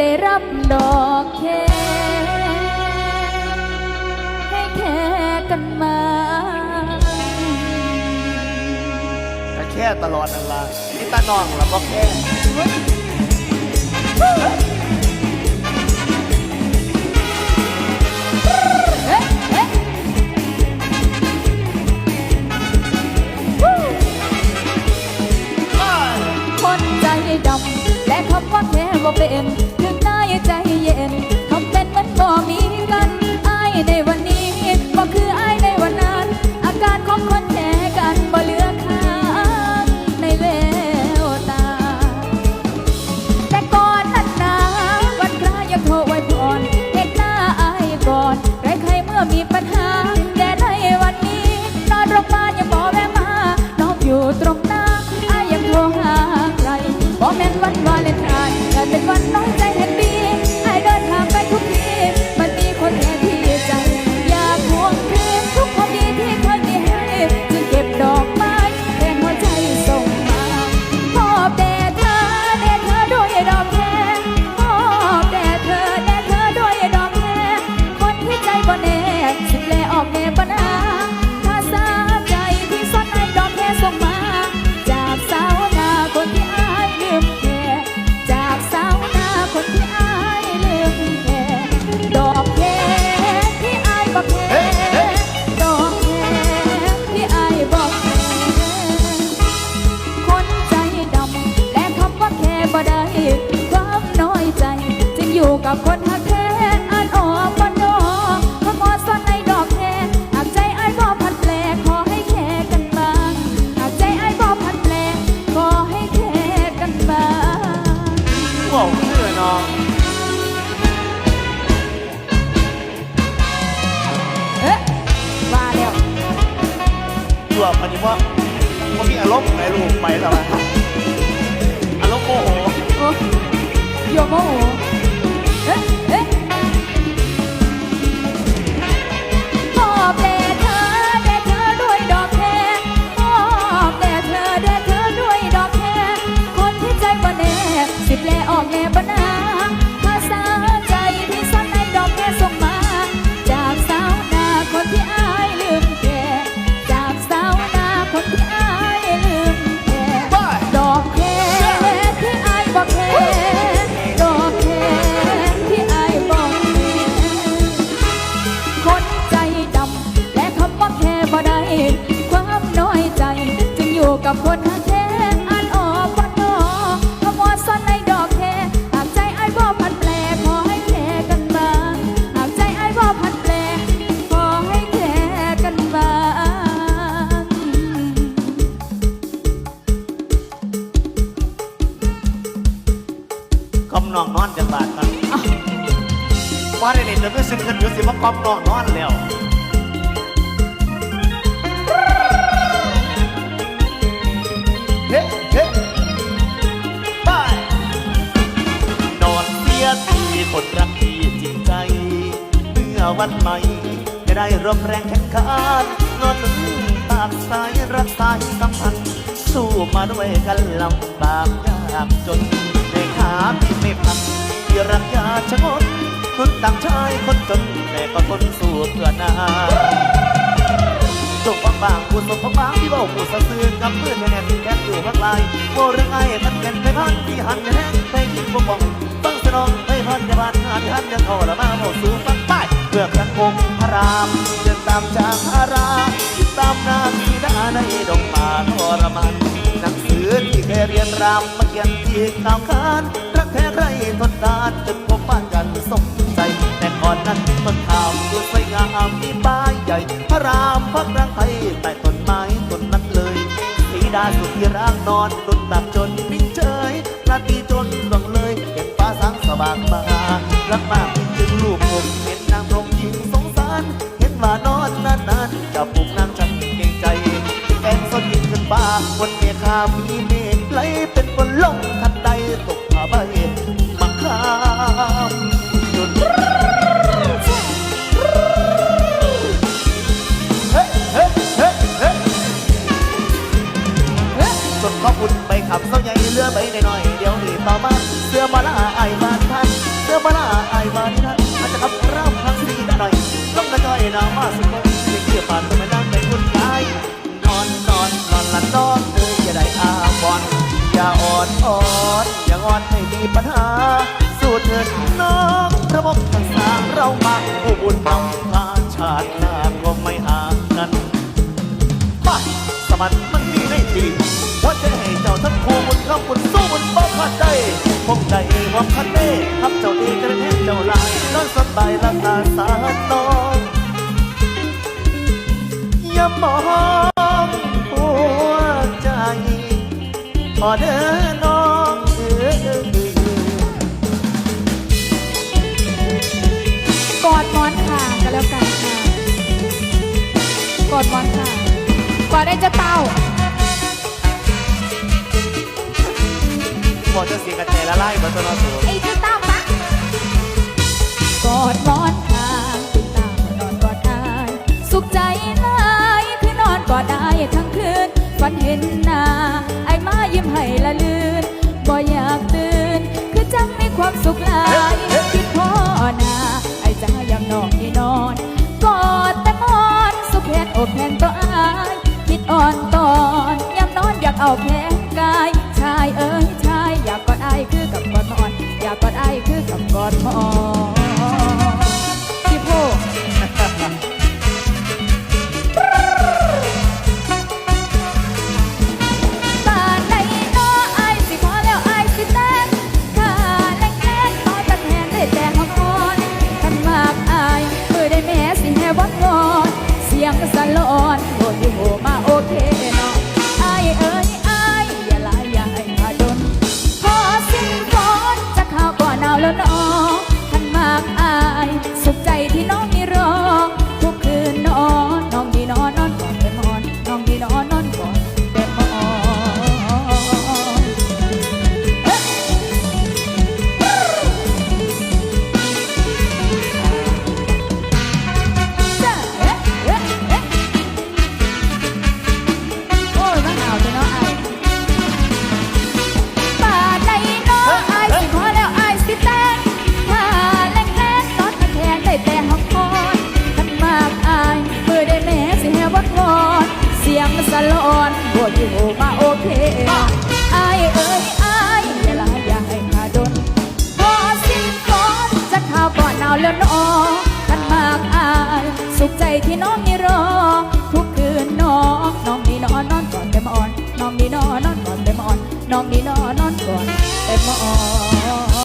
ได้รับดอกแค่ให้แค่กันมาแต่แค่ตลอดนั่นละนี่ตาน้องละบ่แค่เอ๊ะเอ๊ะคนใจดำและคำว่าแค่บ่เป็น อบอันนี้ว่าว่ามีอารมณ์ไหนลูกไปแล้วอารมณ์โมโห โอ้โยโมโห มน้องนอนจังบาดกันว่าได้เล่นจนไม่ซึ้งกันอยู่สิมากอมน้องนอนแล้วเฮ้เฮ้ไปนอนเสียทีคนรักที่จริงใจ เมื่อวันใหม่จะได้ร่วมแรงแข่งขันนอนหนึ่งตากสายรักสายสัมพันธ์สู้มาด้วยกันลำบากยากจน ในขาที่ไม่พันที่รักยาชะงนคนต่างชายคนจนแต่ก็ทนสู้เพื่อนาจบบางบางผู้สมบางที่เบาผู้สะซื่อกับเพื่อนแน่นแค่อยู่พักลายโบเรื่องไอ้มันเกินไปพันที่หันแห้งไปกินบ่บองฟังสนองไปพันจะบานหาที่หันยังเข้าละมาเบาสู่ฟังป้ายเพื่อครั้งพระรามเดินตามจางอาราติดตามนาทีดาในดงป่าทรมานหนังสือที่เคยเรียนรำ ขียนที่ข่าวคานรักแท้ใครทนทานจนพบบ้านกันสมใจ แต่ก่อนนั้นต้นข่าวดูสวยงามมีป้ายใหญ่ พระรามพักรังไทยใต้ต้นไม้ต้นนั้นเลยสีดาสุดที่ร่างนอนดุดแบบจนนิ่งเฉยราตรีจนหลงเลยเห็นฟ้าสางสว่างมารักมากจึงลูกผมเห็นนางรหมหญิงสงสาร เห็นว่านอนนานๆจะปลุกนางฉันเกรงใจแฟนสนยิงขึ้นฟ้าบนเมฆามี ลงทันใดตกผาใบมาข้ามจนขุดไปขับเส้าใหญ่เรือใบน่อยเดี๋ยวนี้ต่อมาเสื้อมาล่าไอ้บ้านท่านเสื้อมาล่าไอ้บ้านท่านอาจจะขับเร่าครั้งนี้ได้หน่อยองกระจอยน้ำมาสุดคนเกี่ยวปานทำไม อย่าอ่อนอ่อนอย่างออนให้มีปัญหา สู้เถิดน้องระบบทางสามเรามาผู้บุญนำพาชาติหน้าก็ไม่ห่างกันมาสมันมันมีได้ดีว่าจะให้เจ้าทั้งคู่บุญคำบุญสู้บุญบ่ขาดใจพบใด้ความคันเน่ทับเจ้าดีกระเทนเจ้าลายนอนสบายลักษาสาตอนอย่ามอง พอเด้นอกอดมอนค่ะก็แล้วกันค่ะกอดหมอนค่ะกอดได้จะเต้าบอกจะเสียกันใจละลายบนตัวเราสูงไอ้จะเต้าปะกอดหมอนค่ะติดตามนอนกอดอายสุขใจเลยคือนอนกอดได้ทั้งคืนฝันเห็น เอาแขนกาย